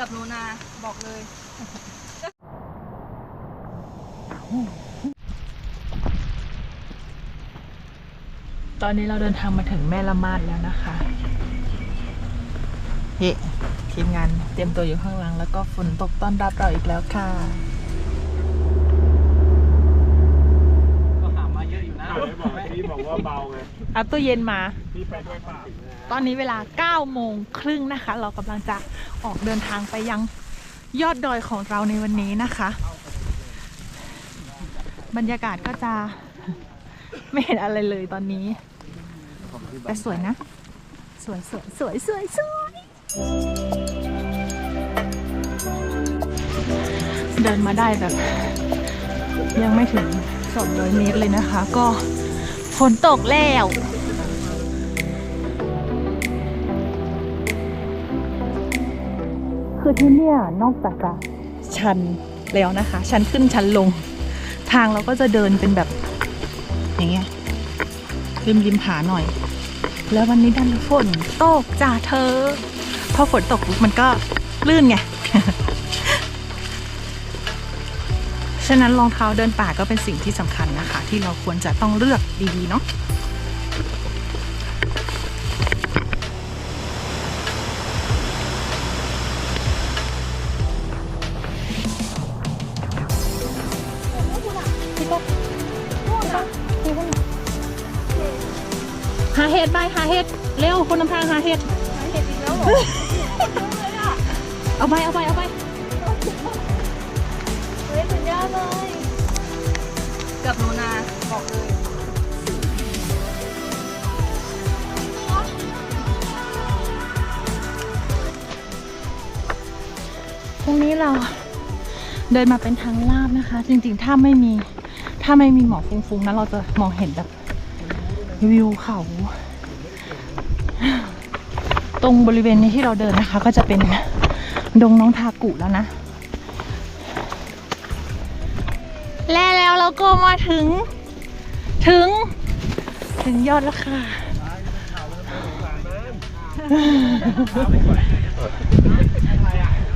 กือบหนูนาบอกเลย ตอนนี้เราเดินทางมาถึงแม่ละมาดแล้วนะคะเฮ้ทีมงานเตรียมตัวอยู่ข้างหลัง แล้วก็ฝนตกต้อนรับเราอีกแล้วค่ะก็หามาเยอะอยู่นะบอกพี่บอกว่าเบาไงเอาตู้เย็นมา พี่ไปด้วยเปล่า ตอนนี้เวลา 9 โมงครึ่งนะคะ เรากำลังจะออกเดินทางไปยังยอดดอยของเราในวันนี้นะคะ บรรยากาศก็จะไม่เห็นอะไรเลยตอนนี้ แต่สวยนะ สวยสวยสวยสวยสวยเดินมาได้แบบ ยังไม่ถึง200เมตรเลยนะคะ ก็ฝนตกแล้ว คือที่เนี่ยนอกจากจะชันแล้วนะคะ ชันขึ้นชันลง ทางเราก็จะเดินเป็นแบบ อย่างเงี้ยริมริมผาหน่อย แล้ววันนี้ดันฝนตกจ้าเธอ พอฝนตกมันก็ลื่นไง ฉะนั้นรองเท้าเดินป่าก็เป็นสิ่งที่สำคัญนะคะ ที่เราควรจะต้องเลือกดีๆเนาะ หาเห็ดไปหาเห็ดเร็วคนนำทางหาเห็ดหาเห็ดอีกแล้วเหรอเอาไปเอาไปเอาไปเฮ้ยสุดยอดเลยเกือบหนูนาบอกเลยตรงนี้เราเดินมาเป็นทางลาบนะคะ จริงๆ ถ้าไม่มีถ้าไม่มีหมอกฟุ้งๆนะเราจะมองเห็นแบบ วิวเขา ตรงบริเวณนี้ที่เราเดินนะคะ ก็จะเป็นดงน้องทากุแล้วนะ และแล้วเราก็มาถึง ถึง ถึงยอดแล้วค่ะ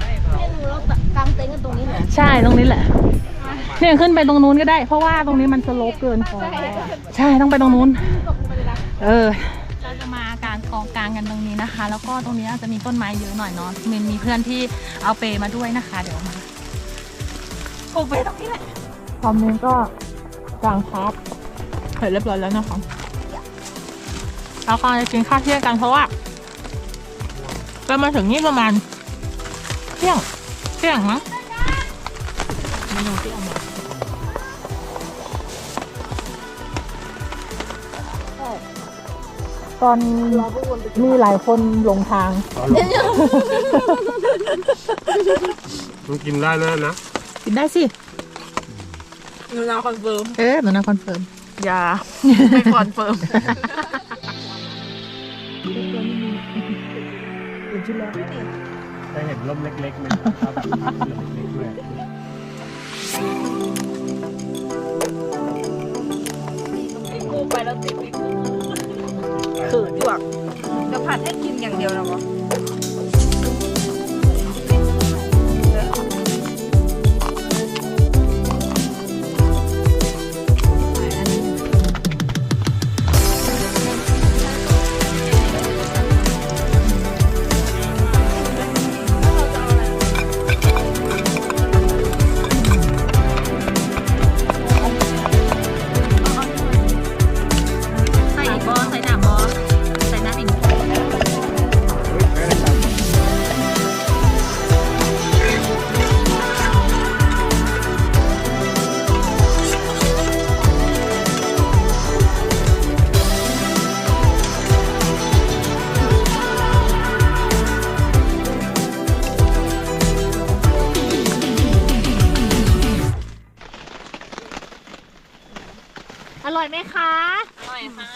ให้หนูเรากางเต็นท์กันตรงนี้เหรอใช่ตรงนี้แหละ เนี่ยขึ้นไปตรงนู้นก็ได้ เพราะว่าตรงนี้มันสโลปเกินพอใช่ต้องไปตรงนู้น เออ เราจะมากางกองกลางกันตรงนี้นะคะ แล้วก็ตรงนี้อาจจะมีต้นไม้เยอะหน่อยเนาะมีมีเพื่อนที่เอาเปมาด้วยนะคะ เดี๋ยวมาปลูกไปตรงนี้แหละพร้อมนี้ก็กางพับเสร็จเรียบร้อยแล้วนะคะเรากำลังจะกินข้าวเที่ยงกันเพราะว่าเรามาถึงนี่ประมาณเที่ยงเที่ยงมั้ง เมนูที่เอามาตอนมีหลายคนหลงทางมันกินได้แล้วนะ กินได้สิ หนูนาคอนเฟิร์ม เอ๊ะหนูนาคอนเฟิร์ม อย่า ไม่คอนเฟิร์มได้เห็นร่มเล็กๆไหมครับเล็กๆด้วย ขืนอยู่อะจะผัดให้กินอย่างเดียวนะวะ ร่อยไหมคะ อร่อยค่ะ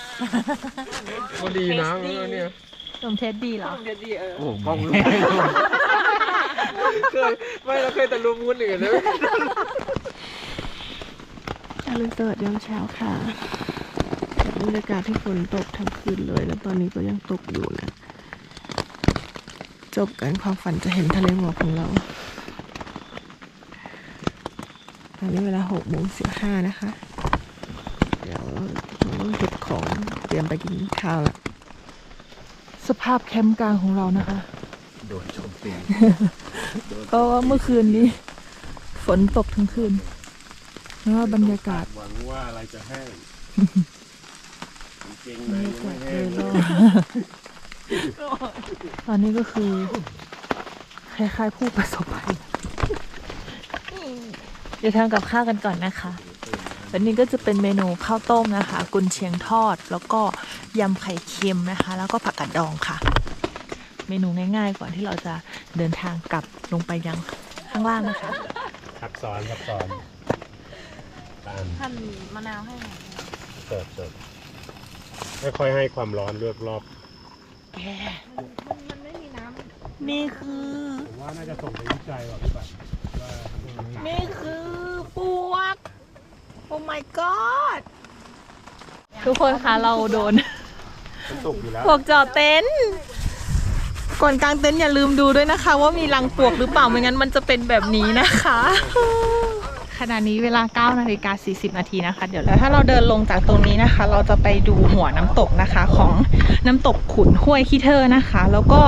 ก็ดีนะเนี่ยขนมเทสดีเหรอโอ้กล้องรู้เคยไม่เราเคยแต่รู้มุ้นอื่นนะอรุณสวัสดิ์ยามเช้าค่ะจากบรรยากาศที่ฝนตกทั้งคืนเลย แล้วตอนนี้ก็ยังตกอยู่นะ จบกันความฝันจะเห็นทะเลหมอกของเรา ตอนนี้เวลาหกโมงสิบห้านะคะเดี๋ยวเรา ต้องเก็บของเตรียมไปกินข้าวละสภาพแคมป์กลางของเรานะคะ โดนโจมตีเพราะว่าเมื่อคืนนี้ ฝนตกทั้งคืนแล้วว่าบรรยากาศหวังว่าอะไรจะแห้งกางเกงในยังไม่แห้งตอนนี้ก็คือคล้ายๆผู้ประสบภัยเดี๋ยวทำกับข้าวกันก่อนนะคะ วันนี้ก็จะเป็นเมนูข้าวต้มนะคะ กุนเชียงทอด แล้วก็ยำไข่เค็มนะคะ แล้วก็ผักกาดดองค่ะ เมนูง่ายๆ ก่อนที่เราจะเดินทางกลับลงไปยังข้างล่างนะคะทับซ้อนทับซ้อนตามหั่นมะนาวให้หน่อยเสิร์ฟเสิร์ฟค่อยๆให้ความร้อนเลือกรอบมันมันไม่มีน้ำนี่คือ ผมว่าน่าจะส่งไปวิจัยว่ะพี่ปัดว่า นี่คือปวกโอ้ my god ทุกคนคะเราโดนมันสุกอยู่แล้วปวกจอดเต็นท์ก่อนกลางเต็นท์อย่าลืมดูด้วยนะคะ ว่ามีรังปวกหรือเปล่าไม่งั้นมันจะเป็นแบบนี้นะคะขณะนี้เวลา9นาฬิกา40 นาทีนะคะ เดี๋ยวแล้วถ้าเราเดินลงจากตรงนี้นะคะ เราจะไปดูหัวน้ำตกนะคะ ของน้ำตกขุนห้วยขี้เทอร์นะคะ แล้วก็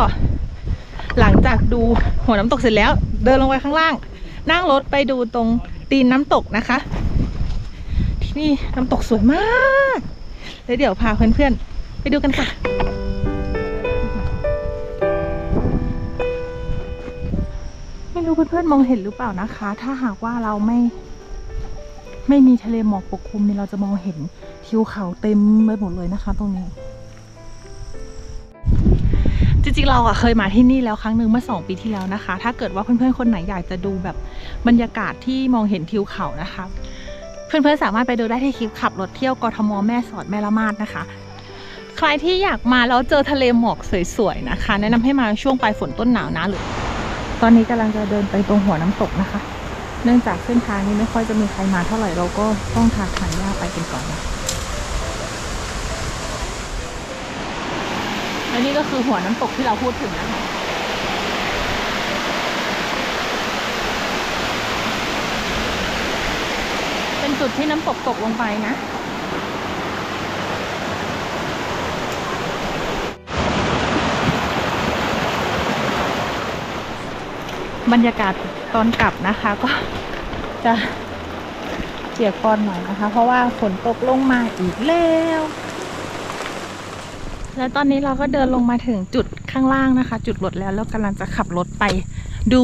หลังจากดูหัวน้ำตกเสร็จแล้ว เดินลงไปข้างล่าง นั่งรถไปดูตรงตีนน้ำตกนะคะที่ นี่น้ำตกสวยมากแล้วเดี๋ยวพาเพื่อนๆ ไปดูกันค่ะ ไม่รู้เพื่อนๆมองเห็นหรือเปล่านะคะ ถ้าหากว่าเราไม่ ไม่มีทะเลหมอกปกคลุมเนี่ยเราจะมองเห็นทิวเขาเต็มไปหมดเลยนะคะ ตรงนี้ จริงๆเราอะเคยมาที่นี่แล้วครั้งหนึ่งเมื่อสองปีที่แล้วนะคะ ถ้าเกิดว่าเพื่อนๆคนไหนอยากจะดูแบบบรรยากาศที่มองเห็นทิวเขานะคะ เพื่อนๆสามารถไปดูได้ที่คลิปขับรถเที่ยวกทมแม่สอดแม่ละมาดนะคะ ใครที่อยากมาแล้วเจอทะเลหมอกสวยๆนะคะ แนะนำให้มาช่วงปลายฝนต้นหนาวนะหรือตอนนี้กำลังจะเดินไปตรงหัวน้ำตกนะคะ เนื่องจากเส้นทางนี้ไม่ค่อยจะมีใครมาเท่าไหร่เราก็ต้องทางทางยากไปกันก่อนนะและนี่ก็คือหัวน้ำตกที่เราพูดถึงนะคะ เป็น จุดที่น้ำตกตกลงไปนะบรรยากาศตอนกลับนะคะ ก็จะเปียกปอนหน่อยนะคะ เพราะว่าฝนตกลงมาอีกแล้ว แล้วตอนนี้เราก็เดินลงมาถึงจุดข้างล่างนะคะ จุดรถแล้วแล้วกำลังจะขับรถไปดู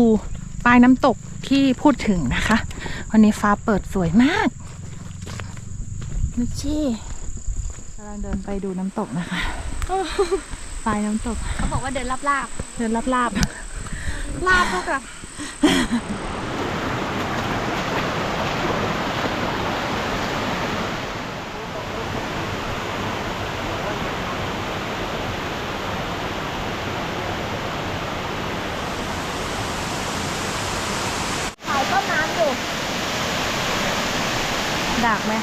ปลายน้ำตกที่พูดถึงนะคะ วันนี้ฟ้าเปิดสวยมาก นุชชี่กำลังเดินไปดูน้ำตกนะคะปลายน้ำตก เขาบอกว่าเดินลาบเดินลาบๆลาบพวกอะๆขายต้นน้ำอยู่ดักไหม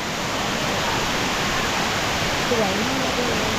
cái này.